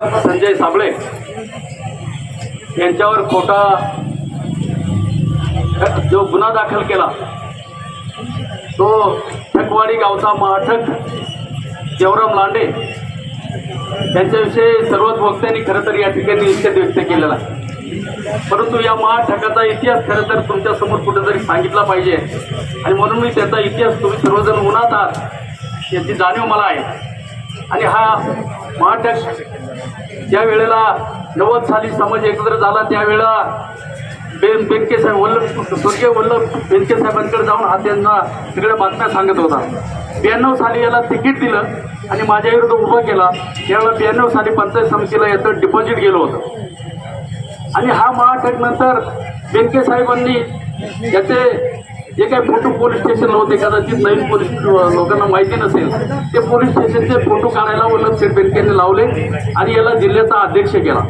संजय साबळे यांच्यावर खोटा जो गुन्हा दाखल केला तो ठकवाडी गावचा महाठक देवराम लांडे यांच्याविषयी सर्वच वक्त्यांनी खरं तर या ठिकाणी निषेध व्यक्त केलेला परंतु या महाठकाचा इतिहास खरं तर तुमच्यासमोर कुठेतरी सांगितला पाहिजे. आणि म्हणून मी त्याचा इतिहास तुम्ही सर्वजण उन्हात आहात याची जाणीव मला आहे. आणि हा महाटक ज्या वेळेला नव्वद साली समाज एकत्र झाला त्यावेळेला बेन बेनके साहेब वल्लभ स्वर्गीय वल्लभ बेनके साहेबांकडे जाऊन हा त्यांना तिकडे बातम्या सांगत होता. ब्याण्णव साली याला तिकीट दिलं आणि माझ्या विरुद्ध केला. त्यावेळेला ब्याण्णव साली पंचायत समितीला याचं डिपॉझिट गेलं होतं. आणि हा महाटक नंतर बेनके साहेबांनी याचे जे काही फोटो पोलीस स्टेशनला होते कदाचित नवीन पोलीस लोकांना माहिती नसेल. ते पोलीस स्टेशनचे फोटो काढायला वल्लभ शेठ बेनकेने लावले आणि याला जिल्ह्याचा अध्यक्ष केला.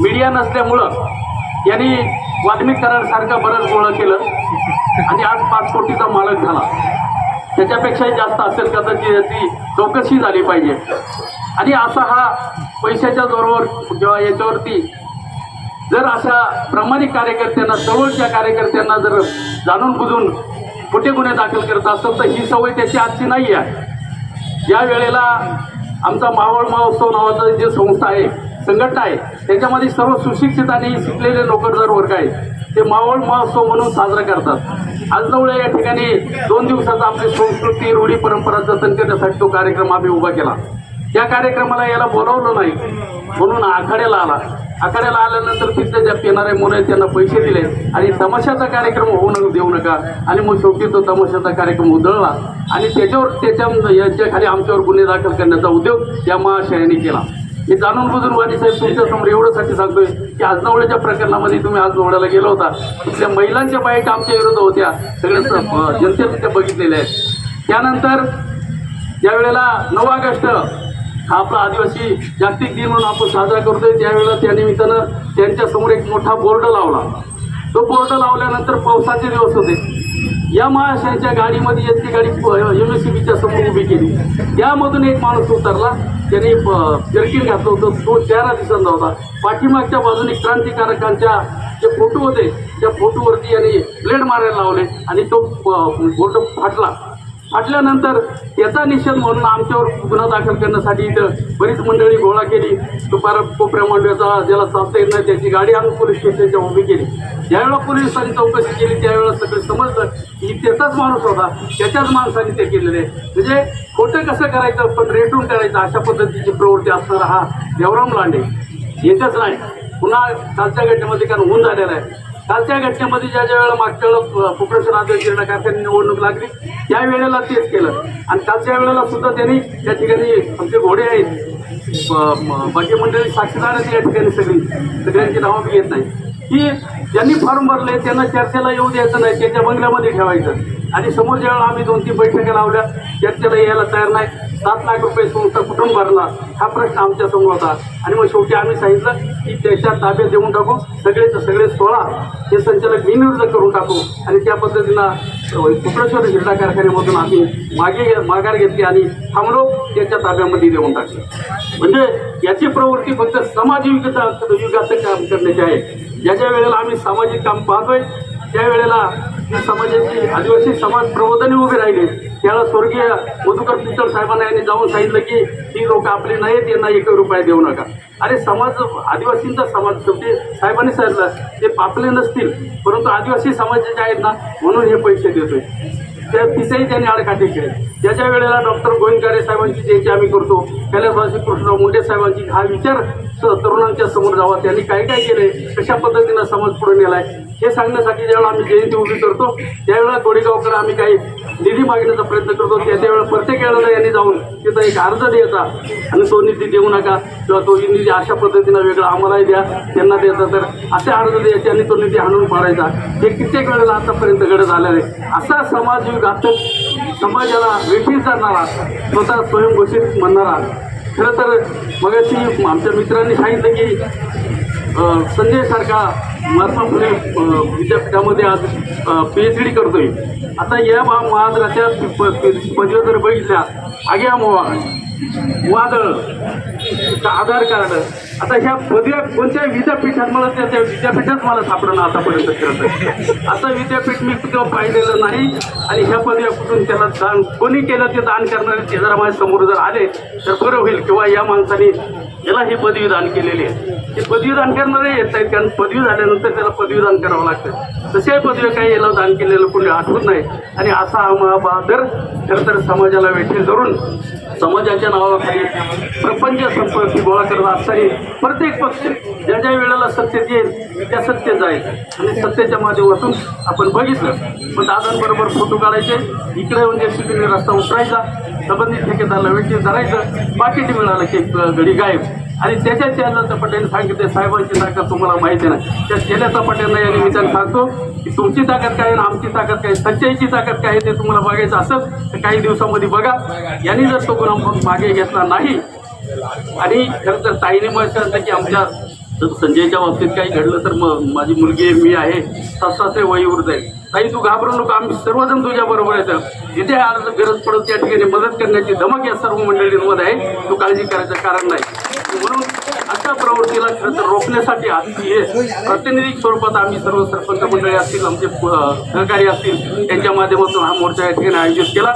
मीडिया नसल्यामुळं यांनी वाल्मिक करारसारखा बरंच गोळा केलं आणि आज पाच कोटीचा मालक झाला. त्याच्यापेक्षाही जास्त असेल कदाचित याची चौकशी झाली पाहिजे. आणि असा हा पैशाच्या जोरावर किंवा याच्यावरती जर अशा प्रामाणिक कार्यकर्त्यांना जवळच्या कार्यकर्त्यांना जर जाणून बुजून कुठे गुन्हे दाखल करत असेल तर ही सवय त्याची आजची नाही आहे या वेळेला आमचा मावळ महोत्सव नावाचं जे संस्था आहे संघटना आहे त्याच्यामध्ये सर्व सुशिक्षित आणि शिकलेले लोक जर वर्ग आहेत ते मावळ महोत्सव म्हणून साजरा करतात. आजजवळ या ठिकाणी दोन दिवसाचा आपली संस्कृती रूढी परंपरा जतन करण्यासाठी तो कार्यक्रम आम्ही उभा केला. त्या कार्यक्रमाला याला बोलावलं नाही. म्हणून आखाड्याला आला. आखाड्याला आल्यानंतर तिथले ज्या पिणारे मुलं आहेत त्यांना पैसे दिले. आणि तमाशाचा कार्यक्रम होऊ नका देऊ नका. आणि मग शेवटी तो तमाशाचा कार्यक्रम उधळला. आणि त्याच्यावर त्याच्या याच्या खाली आमच्यावर गुन्हे दाखल करण्याचा उद्योग या महाशयाने केला. मी जाणून बुजून वाणी साहेब तुमच्यासमोर एवढंसाठी सांगतोय की आजनवड्याच्या प्रकरणामध्ये तुम्ही आजनवड्याला गेला होता. तिथल्या महिलांच्या बाईक आमच्या विरुद्ध होत्या. सगळ्या स- जनतेने त्या बघितलेल्या आहेत. त्यानंतर ज्या वेळेला नऊ ऑगस्ट आपला आदिवासी जागतिक दिन म्हणून आपण साजरा करतोय. त्यावेळेला त्या निमित्तानं त्यांच्यासमोर एक मोठा बोर्ड लावला. तो बोर्ड लावल्यानंतर पावसाचे दिवस होते. या महाशयांच्या गाडीमध्ये एस टी गाडी एम एस सी बीच्या समोर उभी केली. त्यामधून एक माणूस उतरला. त्याने जर्किन घातलं होतं. तो चेहरा दिसांचा होता. पाठीमागच्या बाजूने क्रांतिकारकांच्या जे फोटो होते त्या फोटोवरती याने ब्लेड मारायला लावले आणि तो बोर्ड फाटला. आटल्यानंतर याचा निषेध म्हणून आमच्यावर गुन्हा दाखल करण्यासाठी इथं बरीच मंडळी गोळा केली. दुपार कोपऱ्या मांडव्याचा ज्याला चालता येत नाही त्याची गाडी आणून पोलीस स्टेशनच्या उभी केली. ज्यावेळेला पोलिसांनी चौकशी केली त्यावेळेला सगळं समजलं की त्याचाच माणूस होता त्याच्याच माणसाने ते केलेलं आहे. म्हणजे खोटं कसं करायचं पण रेटून करायचं अशा पद्धतीची प्रवृत्ती असणारा हा देवराम लांडे. येतच नाही. पुन्हा कालच्या घटनेमध्ये कारण होऊन झालेला आहे. कालच्या घटनेमध्ये ज्या ज्या वेळेला मागच्या वेळेला कुप्रशन अध्यक्ष कारखान्याची निवडणूक लागली त्या वेळेला तेच केलं. आणि कालच्या वेळेला सुद्धा त्यांनी त्या ठिकाणी आमचे घोडे आहेत बाकी मंडळी साक्षीदार आहेत या ठिकाणी सगळी. सगळ्यांची नावं मी घेत नाही की ज्यांनी फॉर्म भरले त्यांना चर्चेला येऊ द्यायचं नाही त्यांच्या बंगल्यामध्ये ठेवायचं. आणि समोर ज्यावेळेला आम्ही दोन तीन बैठका लावल्या चर्चेला यायला तयार नाही. सात लाख रुपये संस्था कुठून भरला हा प्रश्न आमच्यासमोर होता. आणि मग शेवटी आम्ही सांगितलं की त्याच्या ताब्यात देऊन टाकू. सगळेच सगळे सोळा हे संचालक बिनविरुद्ध करून टाकू. आणि त्या पद्धतीनं कुकडेश्वर हिरडा कारखान्यामधून आम्ही मागे माघार घेतली आणि थांबलो. त्याच्या ताब्यामध्ये देऊन टाकले. म्हणजे याची प्रवृत्ती फक्त समाज युगाचं काम करण्याची आहे. ज्या ज्या वेळेला आम्ही सामाजिक काम पाहतोय त्यावेळेला समाजाची आदिवासी समाज प्रबोधने उभे राहिले त्याला स्वर्गीय मधुकर पिचड साहेबांना यांनी जाऊन सांगितलं की ही लोक आपली नाहीत यांना एक रुपया देऊ नका. अरे समाज आदिवासींचा समाज शेवटी साहेबांनी सांगितलं ते पापले नसतील परंतु आदिवासी समाज जे आहेत ना म्हणून हे पैसे देतोय. त्या तिथेही त्यांनी आडकाठी केले. त्याच्या वेळेला डॉक्टर गोविंदकारे साहेबांची जयंती आम्ही करतो कैलासवासी कृष्णराव मुंडे साहेबांची हा विचार तरुणांच्या समोर जावा. त्यांनी काय काय केले कशा पद्धतीनं समाज पुढे नेलाय? हे सांगण्यासाठी ज्यावेळेला आम्ही जयंती उभी करतो त्यावेळेला गोडेगावकर आम्ही काही निधी मागण्याचा प्रयत्न करतो. त्या त्यावेळेला प्रत्येक वेळेला यांनी जाऊन तिथं एक अर्ज द्यायचा. आणि तो निधी देऊ नका किंवा तो निधी अशा पद्धतीनं वेगळा आम्हालाही द्या त्यांना द्यायचा. तर असे अर्ज द्यायचे आणि तो निधी हाणून पाडायचा. हे कित्येक वेळेला आतापर्यंत घडत झालेलं आहे. असा समाज घातक समाजाला वेठीस जाणारा स्वतः स्वयंघोषित म्हणणारा. खरं तर मगाशी आमच्या मित्रांनी सांगितलं की संजयसारखा संजय सारखा महात्मा फुले विद्यापीठामध्ये आज पी एच डी करतोय. आता या महा- महाराष्ट्राच्या प- पदव्या जर बघितल्या आग्या मोवा वादळ आधार कार्ड. आता ह्या पदव्या कोणत्या विद्यापीठात मला त्या त्या विद्यापीठात मला सापडणं आतापर्यंत खरं तर. असं विद्यापीठ मी कुठं पाहिलेलं नाही आणि ह्या पदव्या कुठून त्याला दान कोणी केलं ते दान करणारे ते जर माझ्यासमोर जर आले तर बरं होईल. किंवा या माणसाने याला ही पदवी दान केलेली आहे. ते पदवी दान करणारे येत आहेत कारण पदवी झाल्यानंतर त्याला पदवीदान करावं लागतं. तसे पदवी काही याला दान केलेलं कोणी आठवत नाही. आणि असा हा महाबहादर खरं तर समाजाला वेठी धरून समाजाच्या नावाखाली प्रपंच संपत्ती गोळा करत असताना प्रत्येक पक्ष ज्या ज्या वेळेला सत्तेत येईल त्या सत्य जाईल. आणि सत्तेच्या माध्यमातून आपण बघितलं. पण दादांबरोबर फोटो काढायचे. इकडे म्हणजे शिकणे रस्ता उतरायचा. संबंधित ठेकेदारला वेठी धरायचं. पाकिट मिळालं की घडी गायब. आणि त्याच्या चेहऱ्या चपाट्याने सांगितले साहेबांची ताकद तुम्हाला माहिती नाही. त्या चेहऱ्या चपाट्यांना मी त्यांना सांगतो की तुमची ताकद काय आणि आमची ताकद काय सच्चाईची ताकद काय आहे ते तुम्हाला बघायचं असेल तर काही दिवसामध्ये बघा. यांनी जर तो गुन्हा मागे घेतला नाही आणि खरं तर ताईने मग सांगितलं की आमच्या संजयच्या बाबतीत काही घडलं तर मग माझी मुलगी मी आहे सासरे वयीवर जाईल ताई तू घाबरू नको आम्ही सर्वजण तुझ्या बरोबर येतं जिथे आज गरज पडत त्या ठिकाणी मदत करण्याची धमक या सर्व मंडळींमध्ये आहे तू काळजी करायचं कारण नाही. म्हणून अशा प्रवृत्तीला खरं तर रोखण्यासाठी आजची हे प्रातिनिधिक स्वरूपात आम्ही सर्व सरपंच मंडळी असतील आमचे सहकारी असतील त्यांच्या माध्यमातून हा मोर्चा या ठिकाणी आयोजित केला.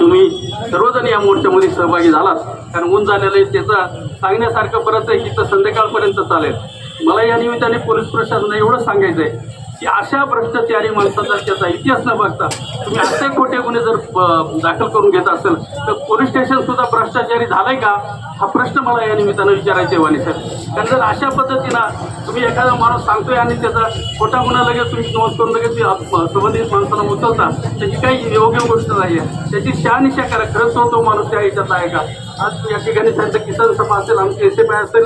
तुम्ही सर्वजण या मोर्चामध्ये सहभागी झालात. कारण ऊन झालेलं आहे सांगण्यासारखं परत आहे की तर संध्याकाळपर्यंत चालेल. मला या निमित्ताने पोलीस प्रशासनाला एवढं सांगायचं आहे की अशा भ्रष्टाचारी माणसाचा त्याचा इतिहास न बघता तुम्ही असे खोटे गुन्हे जर दाखल करून घेत असेल तर पोलीस स्टेशन सुद्धा भ्रष्टाचारी झालंय का? हा प्रश्न मला या निमित्तानं विचारायचे वाणी सर कारण जर अशा पद्धतीनं तुम्ही एखादा माणूस सांगतोय आणि त्याचा खोटा गुन्हा लगेच तुम्ही नोंद करून लगेच ते संबंधित माणसाला उचलता त्याची काही योग्य गोष्ट नाही आहे त्याची शहानिशा करा. खरंच तो माणूस त्या ह्याच्यात आहे का? आज या ठिकाणी त्यांचा किसान सभा असेल आमचे एस एफ आय असेल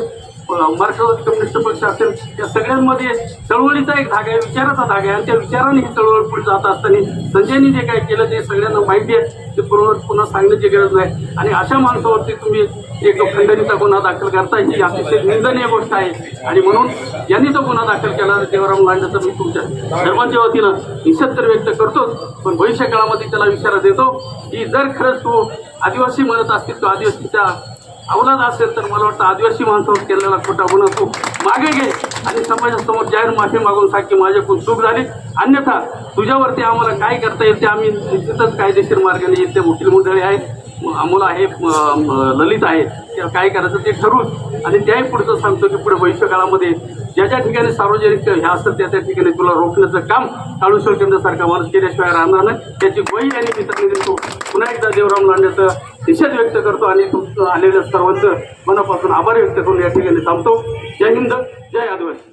मार्क्सवादी कम्युनिस्ट पक्ष असेल या सगळ्यांमध्ये चळवळीचा एक धागा आहे विचाराचा धागा आहे. आणि त्या विचाराने ही चळवळ पुढे जात असताना संजयनी जे काय केलं ते सगळ्यांना माहिती आहे. ते पुन्हा पुन्हा सांगण्याची गरज नाही. आणि अशा माणसावरती तुम्ही एक खंडणीचा गुन्हा दाखल करता ही अतिशय निंदनीय गोष्ट आहे. आणि म्हणून यांनी तो गुन्हा दाखल केला देवराम लांडेचा मी तुमच्या सर्वांच्या वतीनं निषेध तर व्यक्त करतोच पण भविष्य काळामध्ये त्याला इशारा देतो की जर खरंच तू आदिवासी म्हणत असतील तो आदिवासीच्या अवलाद असेल तर मला वाटतं आदिवासी माणसावर केलेला खोटा गुन्हा तू मागे घे. आणि समाजासमोर जाहीर माफी मागून सांग की माझ्याकडून चूक झाली. अन्यथा तुझ्यावरती आम्हाला काय करता येईल ते आम्ही निश्चितच कायदेशीर मार्गाने येते वकील मंडळी आहेत. अमोल आहे ललित आहे. ते काय करायचं ते ठरूच आणि त्याही पुढचं सांगतो की पुढे भविष्यकाळामध्ये ज्या ज्या ठिकाणी सार्वजनिक हे असतात त्या त्या ठिकाणी तुला रोखण्याचं काम काळूश्वर केंद्रासारखा माणूस केल्याशिवाय राहणार नाही. त्याची ग्वाही आणि मित्रांनी देतो पुन्हा एकदा देवराम लांड्याचं निषेध व्यक्त करतो आणि तुमचं आलेल्या सर्वांचं मनापासून आभार व्यक्त करून या ठिकाणी थांबतो. जय हिंद जय आदिवासी.